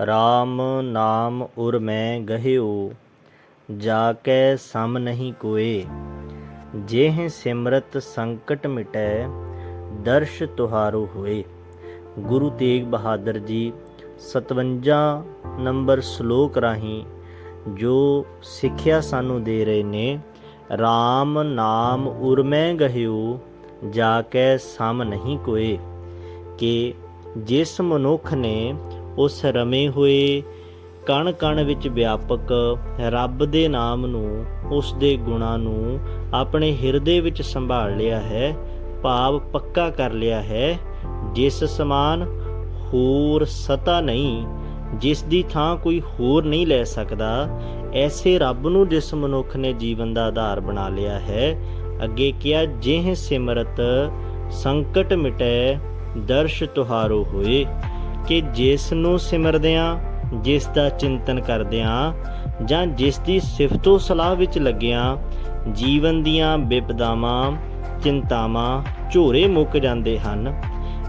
RAM ਨਾਮ ਉਰ ਮੈਂ ਗਹਿਓ ਜਾ ਕੈ ਸਮ ਨਹੀਂ ਕੋਏ। ਜੇਹ ਸਿਮਰਤ ਸੰਕਟ ਮਿਟੈ, ਦਰਸ਼ ਤੁਹਾਰੋ ਹੋਏ। ਗੁਰੂ ਤੇਗ ਬਹਾਦਰ ਜੀ 57 ਨੰਬਰ ਸ਼ਲੋਕ ਰਾਹੀਂ ਜੋ ਸਿੱਖਿਆ ਸਾਨੂੰ ਦੇ ਰਹੇ ਨੇ RAM ਨਾਮ ਉਰ ਮੈਂ ਗਹਿਓ ਜਾ ਕੈ ਸਮ ਨਹੀਂ ਕੋਏ। ਕਿ ਜਿਸ ਮਨੁੱਖ ਨੇ ਉਸ ਰਮੇ ਹੋਏ ਕਣ ਕਣ ਵਿੱਚ ਵਿਆਪਕ ਰੱਬ ਦੇ ਨਾਮ ਨੂੰ, ਉਸ ਦੇ ਗੁਣਾਂ ਨੂੰ ਆਪਣੇ ਹਿਰਦੇ ਵਿੱਚ ਸੰਭਾਲ ਲਿਆ ਹੈ, ਭਾਵ ਪੱਕਾ ਕਰ ਲਿਆ ਹੈ, ਜਿਸ ਸਮਾਨ ਹੋਰ ਸਤਾ ਨਹੀਂ, ਜਿਸ ਦੀ ਥਾਂ ਕੋਈ ਹੋਰ ਨਹੀਂ ਲੈ ਸਕਦਾ, ਐਸੇ ਰੱਬ ਨੂੰ ਜਿਸ ਮਨੁੱਖ ਨੇ ਜੀਵਨ ਦਾ ਆਧਾਰ ਬਣਾ ਲਿਆ ਹੈ, ਅੱਗੇ ਕਿਹਾ, ਜਿਹ ਸਿਮਰਤ ਸੰਕਟ ਮਿਟੈ, ਦਰਸ਼ ਤੁਹਾਰੋ ਹੋਏ। ਕਿ ਜਿਸ ਨੂੰ ਸਿਮਰਦਿਆਂ, ਜਿਸ ਦਾ ਚਿੰਤਨ ਕਰਦਿਆਂ ਜਾਂ ਜਿਸ ਦੀ ਸਿਫਤੋ ਸਲਾਹ ਵਿੱਚ ਲੱਗਿਆਂ, ਜੀਵਨ ਦੀਆਂ ਵਿਪਦਾਵਾਂ ਚਿੰਤਾਵਾਂ ਝੋਰੇ ਮੁੱਕ ਜਾਂਦੇ ਹਨ।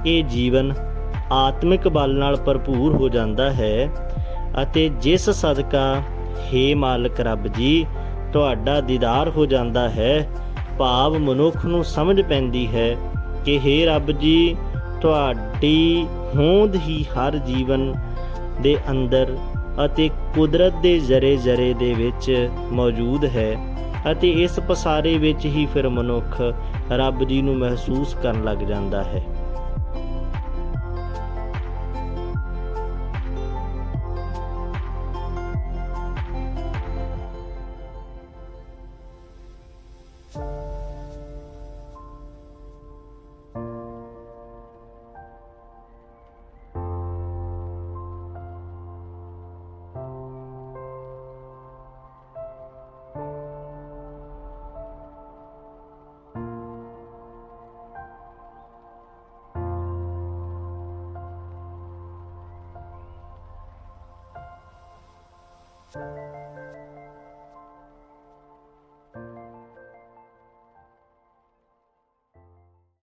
ਇਹ ਜੀਵਨ ਆਤਮਿਕ ਬਲ ਨਾਲ ਭਰਪੂਰ ਹੋ ਜਾਂਦਾ ਹੈ ਅਤੇ ਜਿਸ ਸਦਕਾ ਹੇ ਮਾਲਕ ਰੱਬ ਜੀ, ਤੁਹਾਡਾ ਦੀਦਾਰ ਹੋ ਜਾਂਦਾ ਹੈ, ਭਾਵ ਮਨੁੱਖ ਨੂੰ ਸਮਝ ਪੈਂਦੀ ਹੈ ਕਿ ਹੇ ਰੱਬ ਜੀ ਤੁਹਾਡੀ ਹੋਂਦ ਹੀ ਹਰ ਜੀਵਨ ਦੇ ਅੰਦਰ ਅਤੇ ਕੁਦਰਤ ਦੇ ਜ਼ਰੇ ਜ਼ਰੇ ਦੇ ਵਿੱਚ ਮੌਜੂਦ ਹੈ ਅਤੇ ਇਸ ਪਸਾਰੇ ਵਿੱਚ ਹੀ ਫਿਰ ਮਨੁੱਖ ਰੱਬ ਜੀ ਨੂੰ ਮਹਿਸੂਸ ਕਰਨ ਲੱਗ ਜਾਂਦਾ ਹੈ। you